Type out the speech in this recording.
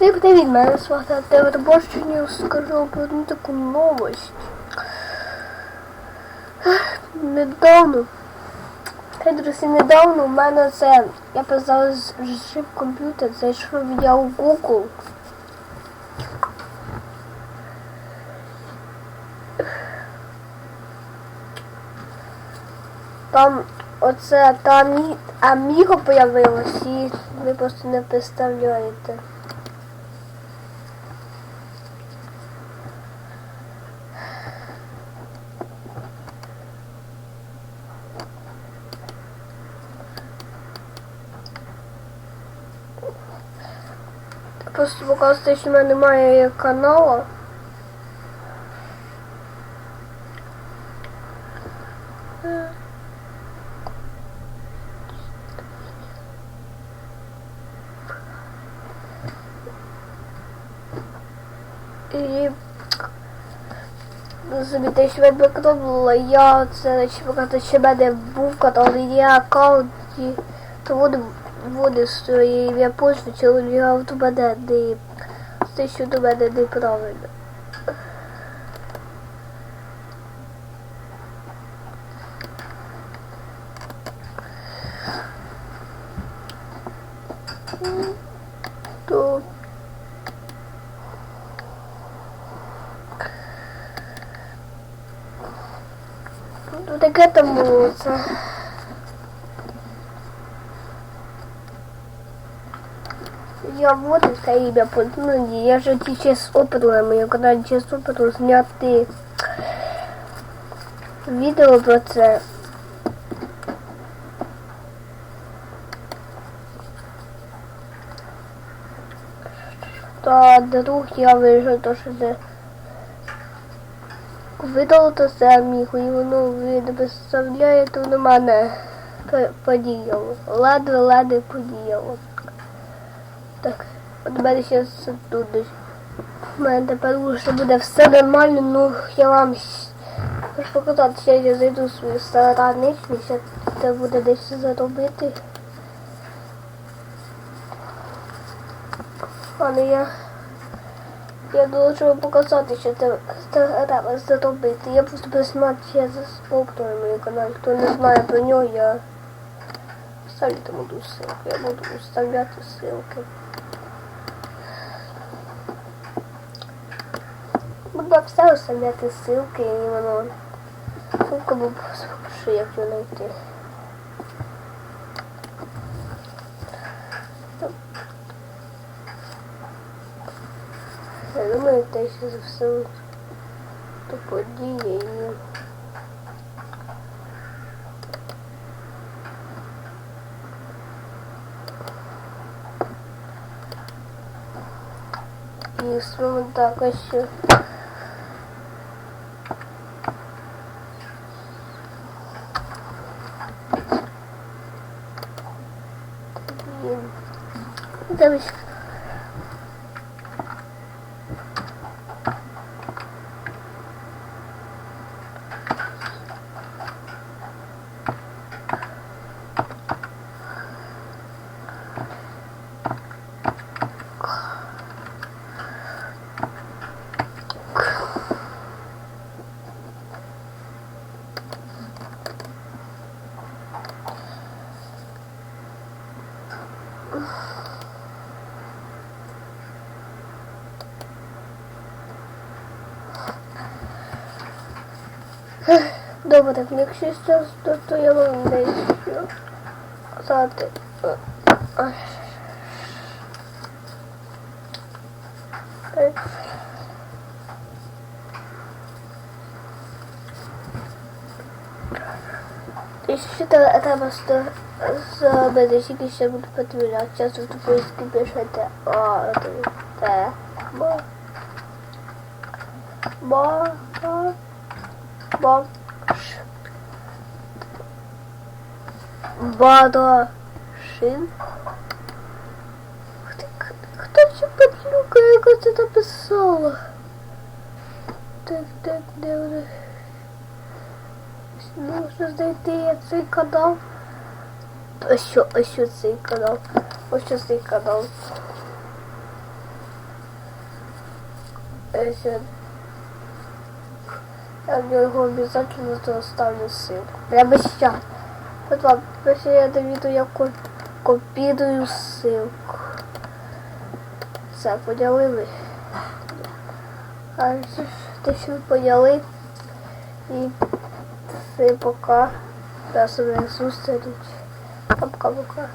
Всім привіт, мене звати Артем Робощенів. Скажу про одну таку новость. Недавно, хай друзі, недавно у мене це, я писав жив комп'ютер, зайшов я у Google. Там оце там Аміго появилось і ви просто не представляєте. Просто показує, що в мене немає каналу. І собі те, що ви було, я це ще показати, що в мене був канал, і я аккаунт, і то воду води свої, я почну, чи я до мене не те, що до мене неправильно. То Ну таке там було Я вот это имя ну, я же сейчас опытом, я когда сейчас опыту зняти відео про це. Та друг я вирішив то, що це видало то саміху, і воно не представляє, то на мене подіяло. Ледве-ледве подіяло. Так, от мене зараз тут. У мене тепер вже буде все нормально, ну я вам хочу показати, що я зайду в свою стараничність, це буде десь заробити. Але я я должен показати, що це треба зробити. Я просто присмати ще за спортом мою канал. Хто не знає про нього, я ставлю буду ссылку. Я буду вставляти ссылки. Все вставляти ссылки і воно. Ссылка буду що як його знайти. Я думаю, те, що за все то подія і і саме також Demiş. Що Дивись. Добре, якщо зараз, то, то я вам дещо казати. І ще треба зробити, тільки ще буду перевіряти. Зараз в поїздки пишете. А, це. Бо. Бо. Бо. Барашин. Хто цю падлюка, яка це написала? Так, так, де вони? Можна знайти цей канал. Ось що, ось що цей канал. Ось що цей канал. е, ще- Я в нього обов'язково доставлю ссылку. Прямо сейчас. От вам, пише я до я ко- копірую ссылку. Все, поняли ви. А те, що ви поняли. І все, пока. До нових зустріч. Пока-пока.